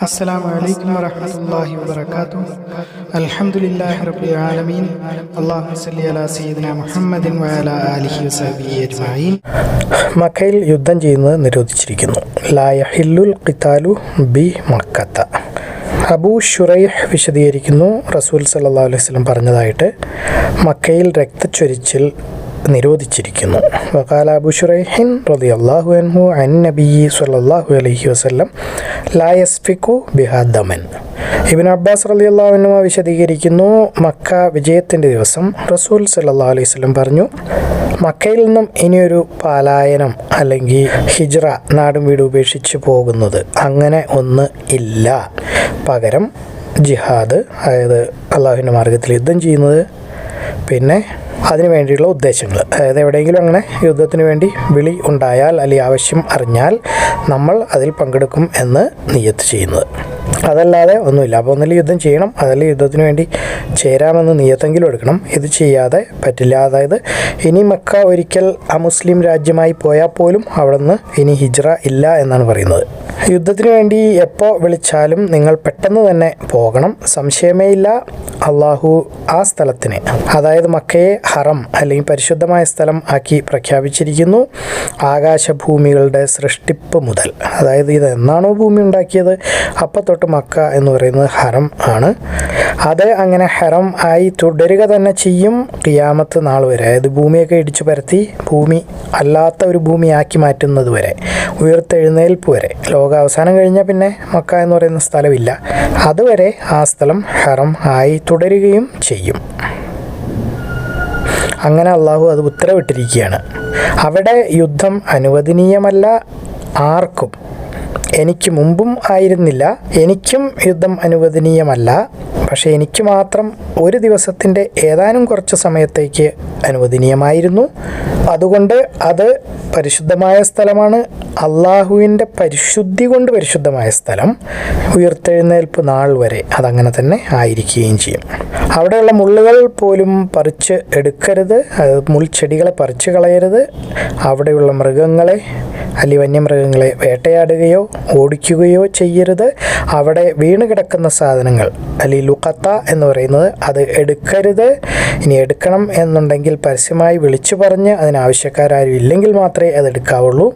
السلام عليكم ورحمة الله وبركاته الحمد لله رب العالمين اللهم صل على سيدنا محمد وعلى آله وصحبه أجمعين മക്കയിൽ യുദ്ധം ചെയ്യുന്നത് നിരോധിച്ചിരിക്കുന്നു ലായഹില്ലുൽ ഖിതാലു ബി മക്കത്ത അബൂ ഷുറൈഹ് വിശദീകരിക്കുന്നു റസൂൽ സല്ലാ അലൈഹി വസല്ലം പറഞ്ഞതായിട്ട് മക്കയിൽ രക്തച്ചൊരിച്ചിൽ നിരോധിച്ചിരിക്കുന്നു. ഇബിൻ അബ്ബാസ് റലി അള്ളാഹുനുമ വിശദീകരിക്കുന്നു മക്ക വിജയത്തിന്റെ ദിവസം റസൂൽ സല്ലാ അലൈഹി വസല്ലം പറഞ്ഞു മക്കയിൽ നിന്നും ഇനിയൊരു പാലായനം അല്ലെങ്കിൽ ഹിജ്റ നാടും വീട് ഉപേക്ഷിച്ച് പോകുന്നത് അങ്ങനെ ഒന്ന് ഇല്ല. പകരം ജിഹാദ് അതായത് അള്ളാഹുവിന്റെ മാർഗത്തിൽ യുദ്ധം ചെയ്യുന്നത്. പിന്നെ അതിനു വേണ്ടിയുള്ള ഉദ്ദേശങ്ങൾ. അതായത് എവിടെയെങ്കിലും അങ്ങനെ യുദ്ധത്തിന് വേണ്ടി വിളി ഉണ്ടായാൽ അല്ലെങ്കിൽ ആവശ്യം അറിഞ്ഞാൽ നമ്മൾ അതിൽ പങ്കെടുക്കും എന്ന് നിയത്ത് ചെയ്യുന്നത്. അതല്ലാതെ ഒന്നുമില്ല. അപ്പോൾ ഒന്നിൽ യുദ്ധം ചെയ്യണം. അതല്ല യുദ്ധത്തിന് വേണ്ടി ചേരാമെന്ന് നിയത്തെങ്കിലും എടുക്കണം. ഇത് ചെയ്യാതെ പറ്റില്ല. അതായത് ഇനി മക്ക ഒരിക്കൽ അമുസ്ലിം രാജ്യമായി പോയാൽ പോലും അവിടെ നിന്ന് ഇനി ഹിജ്റ ഇല്ല എന്നാണ് പറയുന്നത്. യുദ്ധത്തിന് വേണ്ടി എപ്പോൾ വിളിച്ചാലും നിങ്ങൾ പെട്ടെന്ന് തന്നെ പോകണം. സംശയമേ ഇല്ല അള്ളാഹു ആ സ്ഥലത്തിന് അതായത് മക്കയെ ഹറം അല്ലെങ്കിൽ പരിശുദ്ധമായ സ്ഥലം ആക്കി പ്രഖ്യാപിച്ചിരിക്കുന്നു. ആകാശഭൂമികളുടെ സൃഷ്ടിപ്പ് മുതൽ അതായത് ഇത് എന്നാണോ ഭൂമി ഉണ്ടാക്കിയത്? അപ്പം തൊട്ട് മക്ക എന്ന് പറയുന്നത് ഹറം ആണ്. അത് അങ്ങനെ ഹെറം ആയി തുടരുക തന്നെ ചെയ്യും കിയാമത്ത് നാൾ വരെ. അതായത് ഭൂമിയൊക്കെ ഇടിച്ചു പരത്തി ഭൂമി അല്ലാത്ത ഒരു ഭൂമിയാക്കി മാറ്റുന്നത് വരെ ഉയർത്തെഴുന്നേൽപ്പ് വരെ. ലോക അവസാനം കഴിഞ്ഞാൽ പിന്നെ മക്ക എന്ന് പറയുന്ന സ്ഥലമില്ല. അതുവരെ ആ സ്ഥലം ഹെറം ആയി തുടരുകയും ചെയ്യും. അങ്ങനെ അള്ളാഹു അത് ഉത്തരവിട്ടിരിക്കുകയാണ്. അവിടെ യുദ്ധം അനുവദനീയമല്ല ആർക്കും. എനിക്ക് മുമ്പും ആയിരുന്നില്ല എനിക്കും യുദ്ധം അനുവദനീയമല്ല. പക്ഷേ എനിക്ക് മാത്രം ഒരു ദിവസത്തിന്റെ ഏതാനും കുറച്ച് സമയത്തേക്ക് അനുവദനീയമായിരുന്നു. അതുകൊണ്ട് അത് പരിശുദ്ധമായ സ്ഥലമാണ്. അള്ളാഹുവിന്റെ പരിശുദ്ധി കൊണ്ട് പരിശുദ്ധമായ സ്ഥലം. ഉയർത്തെഴുന്നേൽപ്പ് നാൾ വരെ അതങ്ങനെ തന്നെ ആയിരിക്കുകയും ചെയ്യും. അവിടെയുള്ള മുള്ളുകൾ പോലും പറിച്ച് എടുക്കരുത്. മുൾച്ചെടികളെ പറിച്ചു കളയരുത്. അവിടെയുള്ള മൃഗങ്ങളെ അല്ലെങ്കിൽ വന്യമൃഗങ്ങളെ വേട്ടയാടുകയോ ഓടിക്കുകയോ ചെയ്യരുത്. അവിടെ വീണ് കിടക്കുന്ന സാധനങ്ങൾ അല്ലെങ്കിൽ ലുക്കത്ത എന്ന് പറയുന്നത്. അത് എടുക്കരുത്. ഇനി എടുക്കണം എന്നുണ്ടെങ്കിൽ പരസ്യമായി വിളിച്ചു പറഞ്ഞ് അതിനാവശ്യക്കാരും ഇല്ലെങ്കിൽ മാത്രമേ അത് എടുക്കാവുള്ളൂ.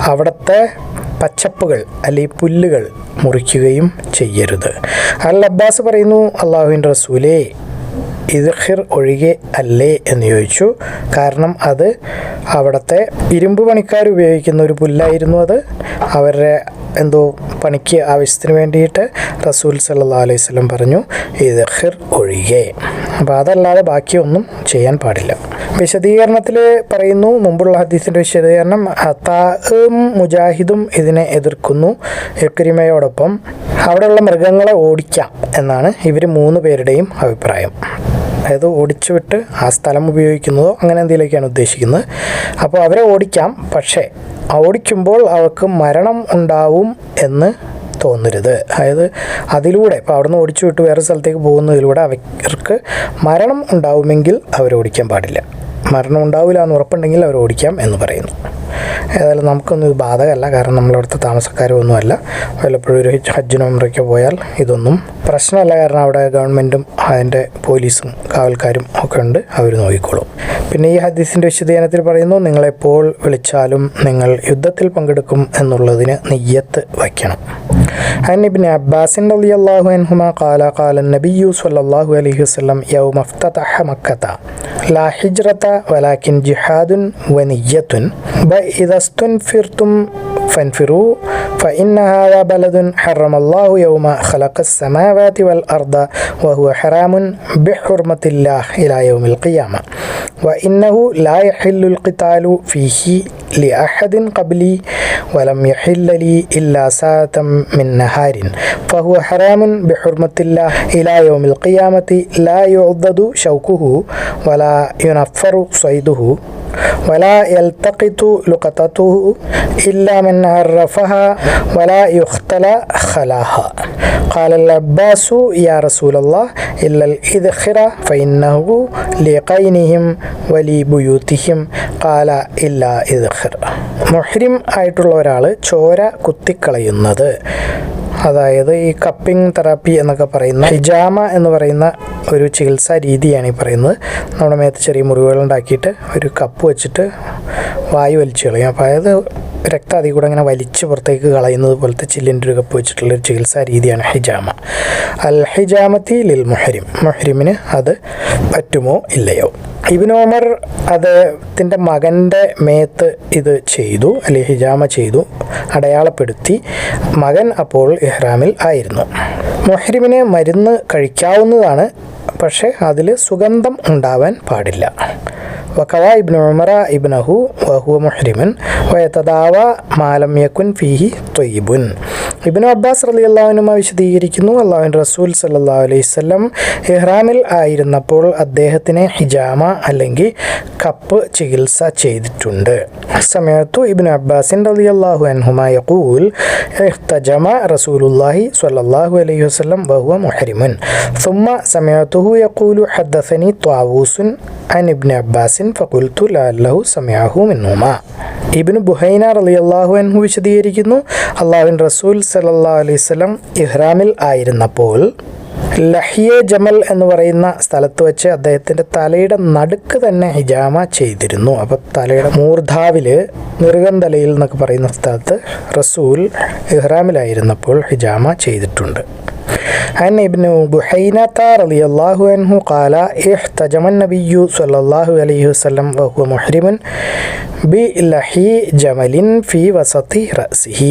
അവിടുത്തെ പച്ചപ്പുകൾ അല്ലെങ്കിൽ പുല്ലുകൾ മുറിക്കുകയും ചെയ്യരുത്. അൽ അബ്ബാസ് പറയുന്നു അള്ളാഹുവിന്റെ റസൂലേ ഇദ്ഹിർ ഒഴികെ അല്ലേ? എന്ന് ചോദിച്ചു. കാരണം അത് അവിടുത്തെ ഇരുമ്പ് പണിക്കാർ ഉപയോഗിക്കുന്ന ഒരു പുല്ലായിരുന്നു അത്. അവരുടെ എന്തോ പണിക്ക് ആവശ്യത്തിന് വേണ്ടിയിട്ട് റസൂൽ സല്ലാ അലൈഹി സ്വലം പറഞ്ഞു ഇദ്ഹിർ ഒഴികെ. അപ്പോൾ അതല്ലാതെ ബാക്കിയൊന്നും ചെയ്യാൻ പാടില്ല. വിശദീകരണത്തിൽ പറയുന്നു മുമ്പുള്ള ഹദീസിന്റെ വിശദീകരണം അത്താഹും മുജാഹിദും ഇതിനെ എതിർക്കുന്നു എക്രിമയോടൊപ്പം അവിടെയുള്ള മൃഗങ്ങളെ ഓടിക്കാം എന്നാണ് ഇവർ മൂന്ന് പേരുടെയും അഭിപ്രായം. അതായത് ഓടിച്ചുവിട്ട് ആ സ്ഥലം ഉപയോഗിക്കുന്നതോ അങ്ങനെ എന്തെങ്കിലുമൊക്കെയാണ് ഉദ്ദേശിക്കുന്നത്. അപ്പോൾ അവരെ ഓടിക്കാം പക്ഷേ ഓടിക്കുമ്പോൾ അവർക്ക് മരണം ഉണ്ടാവും എന്ന് തോന്നരുത്. അതായത് അതിലൂടെ ഇപ്പോൾ അവിടുന്ന് ഓടിച്ചു വിട്ട് വേറെ സ്ഥലത്തേക്ക് പോകുന്നതിലൂടെ അവർക്ക് മരണം ഉണ്ടാവുമെങ്കിൽ അവർ ഓടിക്കാൻ പാടില്ല. മരണം ഉണ്ടാവില്ല എന്ന് ഉറപ്പുണ്ടെങ്കിൽ അവർ ഓടിക്കാം എന്ന് പറയുന്നു. ഏതായാലും നമുക്കൊന്നും ഇത് ബാധകമല്ല കാരണം നമ്മളവിടുത്തെ താമസക്കാരും ഒന്നുമല്ല വല്ലപ്പോഴും ഒരു ഹജ്ജിനോ ഉംറയ്ക്കോ പോയാൽ ഇതൊന്നും പ്രശ്നമല്ല കാരണം അവിടെ ഗവൺമെൻറ്റും അതിൻ്റെ പോലീസും കാവൽക്കാരും ഒക്കെ ഉണ്ട് അവർ നോക്കിക്കോളും പിന്നെ ഈ ഹദീസിൻ്റെ വിശദീകരണത്തിൽ പറയുന്നു നിങ്ങളെപ്പോൾ വിളിച്ചാലും നിങ്ങൾ യുദ്ധത്തിൽ പങ്കെടുക്കും എന്നുള്ളതിന് നെയ്യത്ത് വയ്ക്കണം عن ابن عباس رضي الله عنهما قال قال النبي صلى الله عليه وسلم يوم افتتح مكة لا حجرة ولكن جهاد ونية. وإذا استنفرتم فانفروا فإن هذا بلد حرم الله يوم خلق السماوات والأرض وهو حرام بحرمة الله إلى يوم القيامة. وإنه لا يحل القتال فيه لأحد قبلي ولم يحل لي إلا ساعة من نهار. فهو حرام بحرمة الله. إلى يوم القيامة لا يعضد شوكه ولا ينفر صيده. ولا يلتقط لقطته إلا من عرفها ولا يختلى خلاها قال العباس يا رسول الله إلا الإذخر فإنه لقينهم ولبيوتهم قال إلا إذخر മുഹ്രിം ആയിട്ടുള്ള ഒരാൾ ചോര കുത്തിക്കളയുന്നത് അതായത് ഈ കപ്പിംഗ് തെറാപ്പി എന്നൊക്കെ പറയുന്ന ഹിജാമ എന്ന് പറയുന്ന ഒരു ചികിത്സാ രീതിയാണ് ഈ പറയുന്നത്. നമ്മുടെ മേത്ത് ചെറിയ മുറിവുകൾ ഉണ്ടാക്കിയിട്ട് ഒരു കപ്പ് വെച്ചിട്ട് വായു വലിച്ചു കളയും. അപ്പോൾ അതായത് രക്തം അതിൽ കൂടെ അങ്ങനെ വലിച്ച് പുറത്തേക്ക് കളയുന്നത് പോലത്തെ ചില്ലിന്റെ ഒരു കപ്പ് വെച്ചിട്ടുള്ള ഒരു ചികിത്സാ രീതിയാണ് ഹിജാമ. അൽ ഹിജാമത്തി ലിൽ മുഹരിം. മുഹരിമിന് അത് പറ്റുമോ ഇല്ലയോ? ഇബിൻ ഓമർ അദ്ദേഹത്തിന്റെ മകന്റെ മേത്ത് ഇത് ചെയ്തു അല്ലെങ്കിൽ ഹിജാമ ചെയ്തു അടയാളപ്പെടുത്തി. മകൻ അപ്പോൾ ഇഹ്റാമിൽ ആയിരുന്നു. മുഹരിമിന് മരുന്ന് കഴിക്കാവുന്നതാണ് പക്ഷേ അതിൽ സുഗന്ധം ഉണ്ടാവാൻ പാടില്ല. വക്കവ ഇബ്നു ഉമറ ഇബ്നഹു വഹുവ മുഹ്രിമൻ വയത്തദാവ മാലം യക്കുൻ ഫീഹി തൊയ്ബുൻ ഇബ്നു അബ്ബാസ് റലി അള്ളാഹുനുമ വിശദീകരിക്കുന്നു അള്ളാഹുൻ റസൂൽ സല്ലാ അലൈഹി സ്വല്ലം ഇഹ്റാമിൽ ആയിരുന്നപ്പോൾ അദ്ദേഹത്തിന് ഹിജാമ അല്ലെങ്കിൽ കപ്പ് ചികിത്സ ചെയ്തിട്ടുണ്ട് സമയത്തു ഇബ്നു അബ്ബാസിൻ റലി അള്ളാഹു അൻഹുമ യഖൂൽ ഇഹ്തജമ റസൂലുല്ലാഹി സ്വല്ലല്ലാഹു അലൈഹി വസല്ലം വഹുവ മുഹരിമുൻ ثم سمعته يقول حدثني طاووس അൻ ഇബ്ന അബ്ബാസിൻ ഫകുൽത്തു ലാല്ലഹു സമയാഹു മിന്നുമ ഇബിന് ബുഹൈന അലി അള്ളാഹു അൻഹു വിശദീകരിക്കുന്നു അള്ളാഹുൻ റസൂൽ സലല്ലാ അലൈവലം ഇഹ്റാമിൽ ആയിരുന്നപ്പോൾ ലഹിയ ജമൽ എന്ന് പറയുന്ന സ്ഥലത്ത് വെച്ച് അദ്ദേഹത്തിന്റെ തലയുടെ നടുക്ക് തന്നെ ഹിജാമ ചെയ്തിരുന്നു. അപ്പോൾ തലയുടെ മൂർധാവിൽ നിർഗന്ധലയിൽ എന്നൊക്കെ പറയുന്ന സ്ഥലത്ത് റസൂൽ ഇഹ്റാമിലായിരുന്നപ്പോൾ ഹിജാമ ചെയ്തിട്ടുണ്ട്. عن ابن بحينة رضي الله عنه قال احتجم النبي صلى الله عليه وسلم وهو محرم بلحي جمل في وسط رأسه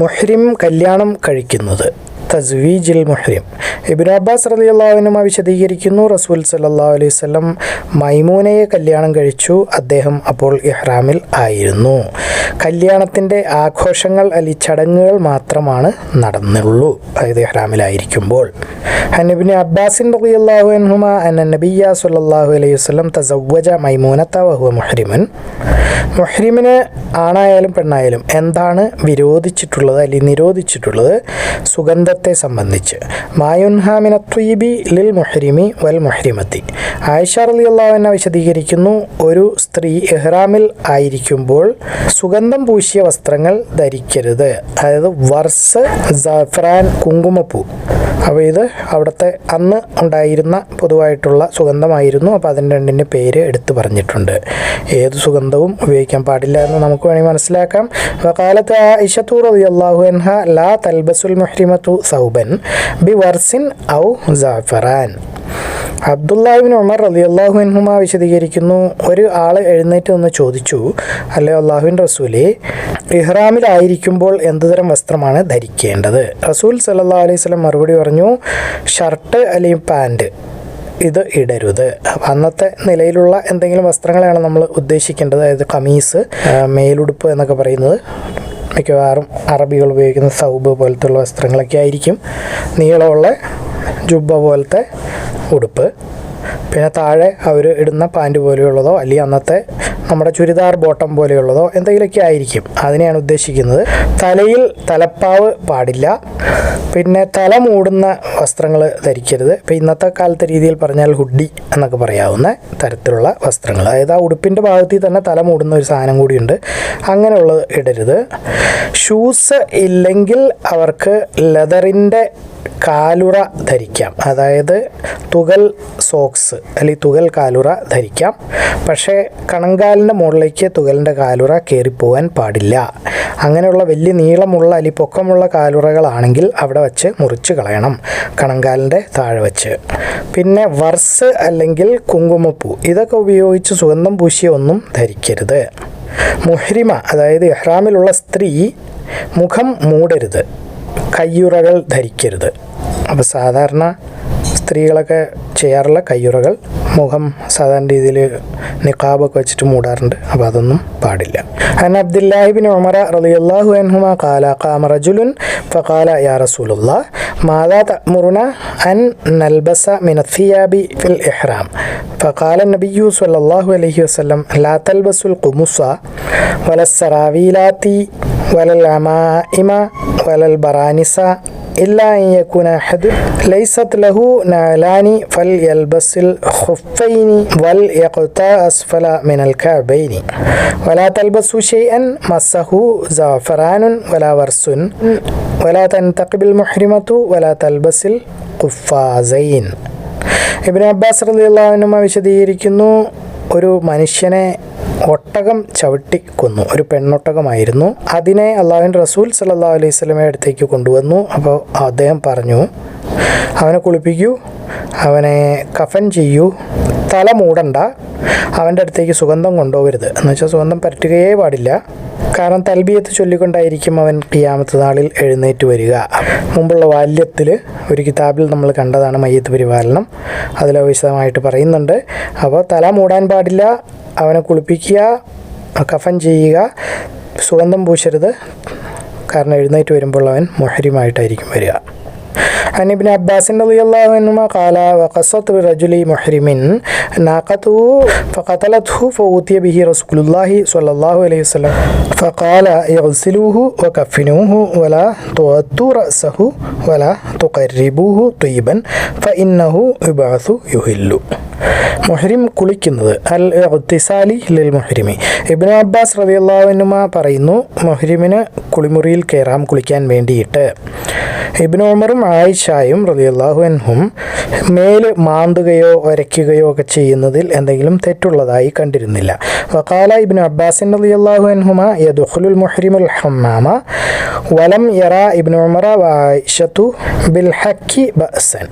മുഹ്രിം കല്യാണം കഴിക്കുന്നത് തസ്വീജിൽ മുഹ്രിം. ഇബിൻ അബ്ബാസ് റലി അള്ളാഹുവിനുമ വിശദീകരിക്കുന്നു റസൂൽ സല്ലാ അലൈഹി സ്വലം മൈമൂനയെ കല്യാണം കഴിച്ചു അദ്ദേഹം അപ്പോൾ ഇഹ്റാമിൽ ആയിരുന്നു. കല്യാണത്തിന്റെ ആഘോഷങ്ങൾ അല്ലെ ചടങ്ങുകൾ മാത്രമാണ് നടന്നുള്ളൂ അതായത് ഇഹ്റാമിലായിരിക്കുമ്പോൾ ഹനബിന് അബ്ബാസിൻ റലി അള്ളാഹു അൻഹുമ അന്ന നബിയ സല്ലാഹു അലൈഹി വസ്ലം തസവ്വജ മൈമൂനത്ത വഹുവ മുഹ്രിമൻ. മുഹ്രിമിന് ആണായാലും പെണ്ണായാലും എന്താണ് വിരോധിച്ചിട്ടുള്ളത് അല്ലെങ്കിൽ നിരോധിച്ചിട്ടുള്ളത്? സുഗന്ധത്തെ സംബന്ധിച്ച്. മായുൻഹാമിന ത്വീബി ലിൽ മുഹരിമി വൽ മുഹരിമത്തി. ആയിഷ റലി അള്ളാഹുവിനെ വിശദീകരിക്കുന്നു ഒരു സ്ത്രീ എഹ്റാമിൽ ആയിരിക്കുമ്പോൾ സുഗന്ധം പൂശിയ വസ്ത്രങ്ങൾ ധരിക്കരുത്. അതായത് വർസ് ജഫ്രാൻ കുങ്കുമപ്പൂ. അപ്പോൾ ഇത് അവിടുത്തെ അന്ന് ഉണ്ടായിരുന്ന പൊതുവായിട്ടുള്ള സുഗന്ധമായിരുന്നു. അപ്പോൾ അതിന്റെ രണ്ടിന്റെ പേര് എടുത്തു പറഞ്ഞിട്ടുണ്ട്. ഏത് സുഗന്ധവും ഉപയോഗിക്കാൻ പാടില്ല എന്ന് നമുക്ക് വേണമെങ്കിൽ മനസ്സിലാക്കാം. അപ്പോൾ കാലത്ത് ആ ഇഷത്തൂർ അള്ളാഹു എൻഹ ലാ തൽബസുൽ മുഹ്രിമത്തു സൗബൻ ബി വർസിൻ ഔ ജാഫറാൻ അബ്ദുല്ലാഹിബിൻ ഉമർ അലി അള്ളാഹു അൻഹുമ വിശദീകരിക്കുന്നു. ഒരു ആൾ എഴുന്നേറ്റ് നിന്ന് ചോദിച്ചു അല്ലെ അള്ളാഹുവിൻ റസൂലെ ഇഹ്റാമിലായിരിക്കുമ്പോൾ എന്തുതരം വസ്ത്രമാണ് ധരിക്കേണ്ടത്? റസൂൽ സല്ലാ അലൈഹി സ്വലം മറുപടി പറഞ്ഞു ഷർട്ട് അല്ലെങ്കിൽ പാന്റ്? ഇത് ഇടരുത്. അന്നത്തെ നിലയിലുള്ള എന്തെങ്കിലും വസ്ത്രങ്ങളെയാണ് നമ്മൾ ഉദ്ദേശിക്കേണ്ടത്. അതായത് കമീസ് മേലുടുപ്പ് എന്നൊക്കെ പറയുന്നത് മിക്കവാറും അറബികൾ ഉപയോഗിക്കുന്ന സൗബ് പോലത്തുള്ള വസ്ത്രങ്ങളൊക്കെ ആയിരിക്കും. നീളമുള്ള ജുബ്ബ പോലത്തെ ഉടുപ്പ്. പിന്നെ താഴെ അവർ ഇടുന്ന പാന്റ് പോലെയുള്ളതോ അല്ലെങ്കിൽ അന്നത്തെ നമ്മുടെ ചുരിദാർ ബോട്ടം പോലെയുള്ളതോ എന്തെങ്കിലുമൊക്കെ ആയിരിക്കും. അതിനെയാണ് ഉദ്ദേശിക്കുന്നത്. തലയിൽ തലപ്പാവ് പാടില്ല. പിന്നെ തല മൂടുന്ന വസ്ത്രങ്ങൾ ധരിക്കരുത്. ഇപ്പം ഇന്നത്തെ കാലത്തെ രീതിയിൽ പറഞ്ഞാൽ ഹുഡി എന്നൊക്കെ പറയാവുന്ന തരത്തിലുള്ള വസ്ത്രങ്ങൾ അതായത് ആ ഉടുപ്പിന്റെ ഭാഗത്തിൽ തന്നെ തല മൂടുന്ന ഒരു സാധനം കൂടിയുണ്ട്. അങ്ങനെയുള്ളത് ഇടരുത്. ഷൂസ് ഇല്ലെങ്കിൽ അവർക്ക് ലെതറിന്റെ കാലുറ ധരിക്കാം. അതായത് തുകൽ സോക്സ് അല്ലെങ്കിൽ തുകൽ കാലുറ ധരിക്കാം. പക്ഷേ കണങ്കാലിന്റെ മുകളിലേക്ക് തുകലിന്റെ കാലുറ കയറിപ്പോകാൻ പാടില്ല. അങ്ങനെയുള്ള വലിയ നീളമുള്ള അല്ലെങ്കിൽ പൊക്കമുള്ള കാലുറകളാണെങ്കിൽ അവിടെ വച്ച് മുറിച്ച് കളയണം കണങ്കാലിന്റെ താഴെ വെച്ച്. പിന്നെ വർസ് അല്ലെങ്കിൽ കുങ്കുമപ്പൂ ഇതൊക്കെ ഉപയോഗിച്ച് സുഗന്ധം പൂശിയ ഒന്നും ധരിക്കരുത്. മുഹ്രിമ അതായത് ഇഹ്റാമിലുള്ള സ്ത്രീ മുഖം മൂടരുത് കയ്യുറകൾ ധരിക്കരുത്. അപ്പോൾ സാധാരണ സ്ത്രീകളൊക്കെ ചെയ്യാറുള്ള കയ്യുറകൾ മുഖം സാധാരണ രീതിയിൽ നിക്കാബൊക്കെ വെച്ചിട്ട് മൂടാറുണ്ട് അപ്പോൾ അതൊന്നും പാടില്ല അൻ അബ്ദുല്ലാഹിബിൻ ഉമറ റളിയല്ലാഹു അൻഹുമ ഖാല ഖാമ റജുലുൻ ഫഖാല യാ റസൂലുള്ളാഹ് മാതാ തഅമുറുന അൻ നൽബസ മിന الثياب في الإحرام فقال النبي صلى الله عليه وسلم لا تلبسوا القمص ولا السراويلات ولا العمائم ولا البرانس إلا أن يكون أحد ليست له نعلان فليلبس الخفين وليقطع أسفل من الكعبين ولا تلبسوا شيئا مسه زعفران ولا ورس വലാ തൻതഖിബിൽ മുഹ്രിമത്തു വലാ തൽബസിൽ ഖുഫാസൈൻ ഇബ്നു അബ്ബാസ് റളിയല്ലാഹുവിനുമ വിശദീകരിക്കുന്നു ഒരു മനുഷ്യനെ ഒട്ടകം ചവിട്ടി കൊന്നു. ഒരു പെണ്ണൊട്ടകമായിരുന്നു. അതിനെ അള്ളാഹുവിൻ റസൂൽ സല്ലല്ലാഹു അലൈഹി സ്വലമെ അടുത്തേക്ക് കൊണ്ടുവന്നു. അപ്പോൾ അദ്ദേഹം പറഞ്ഞു അവനെ കുളിപ്പിക്കൂ അവനെ കഫൻ ചെയ്യൂ തല മൂടണ്ട അവന്റെ അടുത്തേക്ക് സുഗന്ധം കൊണ്ടുപോകരുത്. എന്ന് വെച്ചാൽ സുഗന്ധം പറ്റുകയേ പാടില്ല. കാരണം തൽബിയത്ത് ചൊല്ലിക്കൊണ്ടായിരിക്കും അവൻ കിയാമത്ത് നാളിൽ എഴുന്നേറ്റ് വരിക. മുമ്പുള്ള ബാല്യത്തിൽ ഒരു കിതാബിൽ നമ്മൾ കണ്ടതാണ് മയ്യത്ത് പരിപാലനം. അതിൽ വിശദമായിട്ട് പറയുന്നുണ്ട്. അപ്പോൾ തല മൂടാൻ പാടില്ല അവനെ കുളിപ്പിക്കുക കഫൻ ചെയ്യുക സുഗന്ധം പൂശരുത്. കാരണം എഴുന്നേറ്റ് വരുമ്പോൾ അവൻ മുഹരിമായിട്ടായിരിക്കും വരിക. عن ابن عباس رضي الله عنهما قال وقصت برجل محرم ناقته فقتلته فأوتي به رسول الله صلى الله عليه وسلم فقال اغسلوه وكفنوه ولا تغطوا رأسه ولا تقربوه طيبا فإنه يبعث يهل മുഹരിം കുളിക്കുന്നത് അൽ ഇഖ്തിസാലി ലിൽ മുഹരിമി ഇബ്നു അബ്ബാസ് റളിയല്ലാഹുവിനുമ പറയുന്നു മുഹരിമിന് കുളിമുറിയിൽ കയറാം കുളിക്കാൻ വേണ്ടിയിട്ട് ഇബ്നു ഉമറും ആയിഷായും റളിയല്ലാഹു അൻഹും മേൽ മാന്തുകയോ ഒരയ്ക്കുകയോ ഒക്കെ ചെയ്യുന്നതിൽ എന്തെങ്കിലും തെറ്റുള്ളതായി കണ്ടിരുന്നില്ല. വക്കാല ഇബിൻ അബ്ബാസിൻ റളിയല്ലാഹു അൻഹുമ യദ്ഖുലുൽ മുഹ്രിമുൽ ഹമ്മാമ വലം യറ ഇബ്നു ഉമറ ബിൽഹക്കി ബിൽ ഹക്കി ബഅസൻ.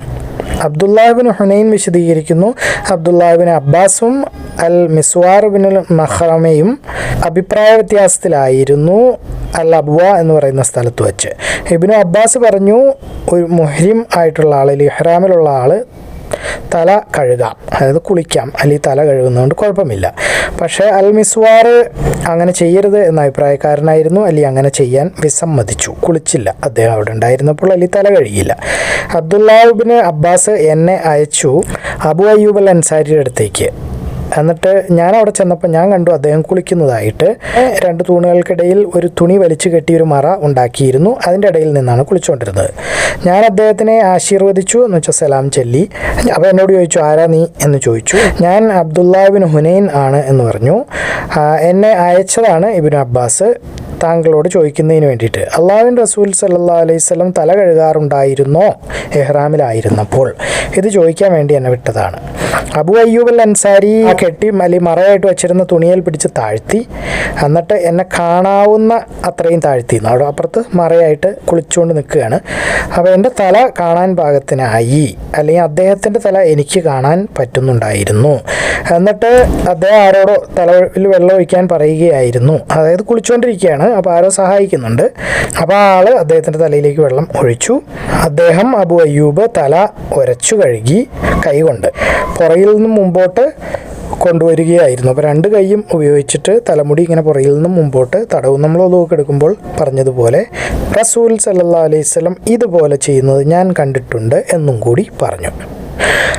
അബ്ദുല്ലാഹിബിൻ ഹുനൈൻ വിശദീകരിക്കുന്നു. അബ്ദുല്ലാഹിബിൻ അബ്ബാസും അൽ മിസ്വാർബിൻ മഹ്റമയും അഭിപ്രായ വ്യത്യാസത്തിലായിരുന്നു അൽ അബ്വ എന്ന് പറയുന്ന സ്ഥലത്ത് വെച്ച്. ഇബിനു അബ്ബാസ് പറഞ്ഞു ഒരു മുഹരിം ആയിട്ടുള്ള ആൾ ഇഹ്റാമിലുള്ള ആൾ തല കഴുകാം അതായത് കുളിക്കാം അല്ലെങ്കിൽ തല കഴുകുന്നതുകൊണ്ട് കുഴപ്പമില്ല. പക്ഷേ അൽ മിസ്വാർ അങ്ങനെ ചെയ്യരുത് എന്ന അഭിപ്രായക്കാരനായിരുന്നു. അലി അങ്ങനെ ചെയ്യാൻ വിസമ്മതിച്ചു. കുളിച്ചില്ല. അദ്ദേഹം അവിടെ ഉണ്ടായിരുന്നപ്പോൾ അലി തല കഴുകിയില്ല. അബ്ദുല്ലാബിന് അബ്ബാസ് എന്നെ അയച്ചു അബു അയ്യൂബ് അൽ അൻസാരിയുടെ അടുത്തേക്ക്. എന്നിട്ട് ഞാൻ അവിടെ ചെന്നപ്പോൾ ഞാൻ കണ്ടു അദ്ദേഹം കുളിക്കുന്നതായിട്ട്. രണ്ട് തൂണുകൾക്കിടയിൽ ഒരു തുണി വലിച്ചു കെട്ടി ഒരു മറ ഉണ്ടാക്കിയിരുന്നു. അതിന്റെ ഇടയിൽ നിന്നാണ് കുളിച്ചുകൊണ്ടിരുന്നത് ഞാൻ അദ്ദേഹത്തിനെ ആശീർവദിച്ചു എന്ന് വെച്ചാൽ സലാം ചൊല്ലി. അപ്പോൾ എന്നോട് ചോദിച്ചു ആരാ നീ? എന്ന് ചോദിച്ചു. ഞാൻ അബ്ദുല്ലാബിൻ ഹുനൈൻ ആണ് എന്ന് പറഞ്ഞു. എന്നെ അയച്ചതാണ് ഇബിൻ അബ്ബാസ്. താങ്കളോട് ചോദിക്കുന്നതിന് വേണ്ടിയിട്ട്. അള്ളാഹുവിൻ റസൂൽ സല്ലാ അലൈഹി സ്വലം തല കഴുകാറുണ്ടായിരുന്നോ? എഹ്റാമിലായിരുന്നപ്പോൾ. ഇത് ചോദിക്കാൻ വേണ്ടി എന്നെ വിട്ടതാണ്. അബു അയ്യൂബൽ അൻസാരി ആ കെട്ടി മലി മറയായിട്ട് വെച്ചിരുന്ന തുണിയിൽ പിടിച്ച് താഴ്ത്തി. എന്നിട്ട് എന്നെ കാണാവുന്ന അത്രയും താഴ്ത്തിയിരുന്നു അവിടെ അപ്പുറത്ത് മറയായിട്ട് കുളിച്ചുകൊണ്ട് നിൽക്കുകയാണ്. അപ്പോൾ എന്റെ തല കാണാൻ പാകത്തിനായി അല്ലെങ്കിൽ അദ്ദേഹത്തിന്റെ തല എനിക്ക് കാണാൻ പറ്റുന്നുണ്ടായിരുന്നു. എന്നിട്ട് അദ്ദേഹം ആരോടോ തലയിൽ വെള്ളം ഒഴിക്കാൻ പറയുകയായിരുന്നു. അതായത് കുളിച്ചുകൊണ്ടിരിക്കുകയാണ് അപ്പോൾ ആരോ സഹായിക്കുന്നുണ്ട്. അപ്പോൾ ആ ആൾ അദ്ദേഹത്തിന്റെ തലയിലേക്ക് വെള്ളം ഒഴിച്ചു. അദ്ദേഹം അബു അയ്യൂബ് തല ഉരച്ചു കഴുകി കൈകൊണ്ട് പുറകിൽ നിന്നും മുമ്പോട്ട് കൊണ്ടുവരികയായിരുന്നു. അപ്പോൾ രണ്ട് കൈയും ഉപയോഗിച്ചിട്ട് തലമുടി ഇങ്ങനെ പുറകിൽ നിന്നും മുമ്പോട്ട് തടവും നമ്മൾ ഒതുവൊക്കെ എടുക്കുമ്പോൾ പറഞ്ഞതുപോലെ റസൂൽ സല്ലാ അലൈഹി സ്വലം ഇതുപോലെ ചെയ്യുന്നത് ഞാൻ കണ്ടിട്ടുണ്ട് എന്നും കൂടി പറഞ്ഞു.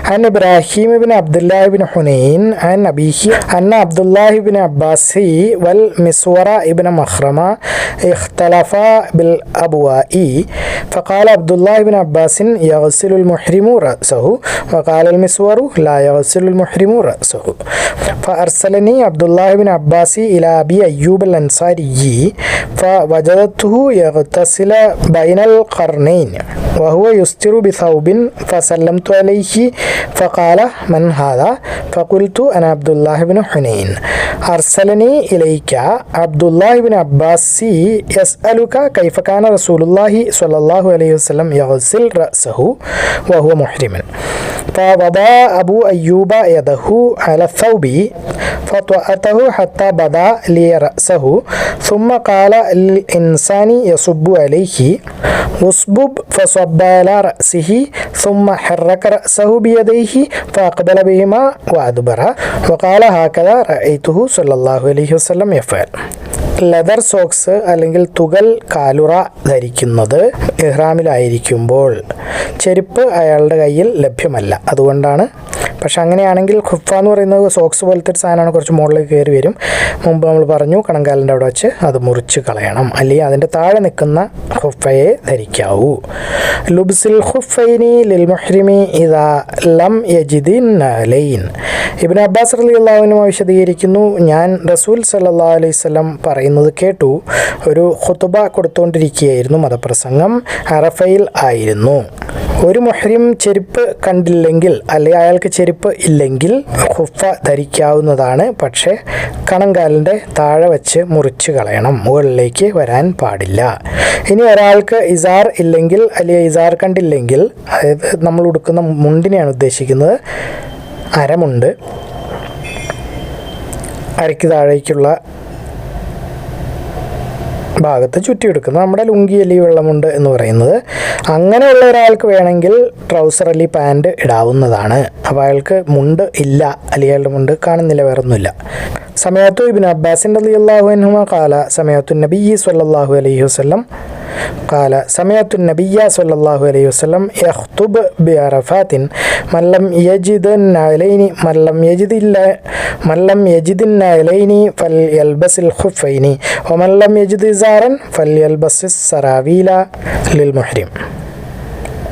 عن إبراهيم بن عبد الله بن حنين عن أبيه أن عبد الله بن عباس والمسور بن مخرمة اختلفا بالأبواء. فقال عبد الله بن عباس يغسل المحرم رأسه. وقال المسور لا يغسل المحرم رأسه. فأرسلني عبد الله بن عباس إلى أبي أيوب الأنصاري فوجدته يغتسل بين القرنين. وهو يستر بثوب فسلمت عليه فقال من هذا؟ فقلت أنا عبد الله بن حنين. أرسلني إليك. عبد الله بن عباس يسألك كيف كان رسول الله صلى الله عليه وسلم يغسل رأسه وهو محرم. فوضع أبو أيوب يده على الثوب فطأته حتى بدا لي رأسه ثم قال للإنسان يصب عليه واصبب فصب على رأسه ثم حرك رأسه بيديه فأقبل بهما وأدبر وقال هكذا رأيته صلى الله عليه وسلم يفعل ലെതർ സോക്സ് അല്ലെങ്കിൽ തുകൽ കാലുറ ധരിക്കുന്നത് ഇഹ്റാമിലായിരിക്കുമ്പോൾ ചെരുപ്പ് അയാളുടെ കയ്യിൽ ലഭ്യമല്ല അതുകൊണ്ടാണ്. പക്ഷേ അങ്ങനെയാണെങ്കിൽ ഖുഫ എന്ന് പറയുന്നത് സോക്സ് പോലത്തെ ഒരു സാധനമാണ്. കുറച്ച് മുകളിലേക്ക് കയറി വരും. മുമ്പ് നമ്മൾ പറഞ്ഞു കണങ്കാലിന്റെ അവിടെ വെച്ച് അത് മുറിച്ച് കളയണം. അല്ലെങ്കിൽ അതിന്റെ താഴെ നിൽക്കുന്ന ഖുഫയെ ധരിക്കാവൂ. ലുബ്സിൽ ഖുഫൈനി ലിൽ മുഹ്രിമി ഇതാ ലം യജിദിൻ ലൈൻ ഇബിൻ അബ്ബാസ് അലി അള്ളാഹുവിനുമായി വിശദീകരിക്കുന്നു. ഞാൻ റസൂൽ സല്ലാ അലൈഹി സ്വലം പറയുന്നത് കേട്ടു. ഒരു ഖുതുബ കൊടുത്തുകൊണ്ടിരിക്കുകയായിരുന്നു മതപ്രസംഗം. അറഫയിൽ ആയിരുന്നു. ഒരു മുഹ്രിം ചെരുപ്പ് കണ്ടില്ലെങ്കിൽ അല്ലെങ്കിൽ അയാൾക്ക് ചെരുപ്പ് ഇല്ലെങ്കിൽ ഹുഫ ധരിക്കാവുന്നതാണ്. പക്ഷേ കണങ്കാലിന്റെ താഴെ വെച്ച് മുറിച്ച് കളയണം. മുകളിലേക്ക് വരാൻ പാടില്ല. ഇനി ഒരാൾക്ക് ഇസാർ ഇല്ലെങ്കിൽ അല്ലെങ്കിൽ ഇസാർ കണ്ടില്ലെങ്കിൽ അതായത് നമ്മൾ ഉടുക്കുന്ന മുണ്ടിനെയാണ് ഉദ്ദേശിക്കുന്നത് അരമുണ്ട്. അരയ്ക്ക് താഴേക്കുള്ള ഭാഗത്ത് ചുറ്റിയെടുക്കുന്നത് നമ്മുടെ ലുങ്കി അല്ലി വെള്ളമുണ്ട് എന്ന് പറയുന്നത്. അങ്ങനെയുള്ള ഒരാൾക്ക് വേണമെങ്കിൽ ട്രൗസർ അല്ലി പാന്റ് ഇടാവുന്നതാണ്. അപ്പോൾ അയാൾക്ക് മുണ്ട് ഇല്ല. അലി അയാളുടെ മുണ്ട് കാണുന്നില്ല വേറൊന്നുമില്ല. സമയത്തു ഇബിൻ അബ്ബാസിൻ അലി അള്ളാഹു അൻഹുമ കാല സമയത്തു നബി സല്ലാഹു അലൈഹി വസല്ലം قال سمعت النبي صلى الله عليه وسلم يخطب بعرفات. من لم يجد النعلين من لم يجد الل- من لم يجد النعلين فليلبس الخفين. ومن لم يجد إزارا فليلبس السراويل للمحرم.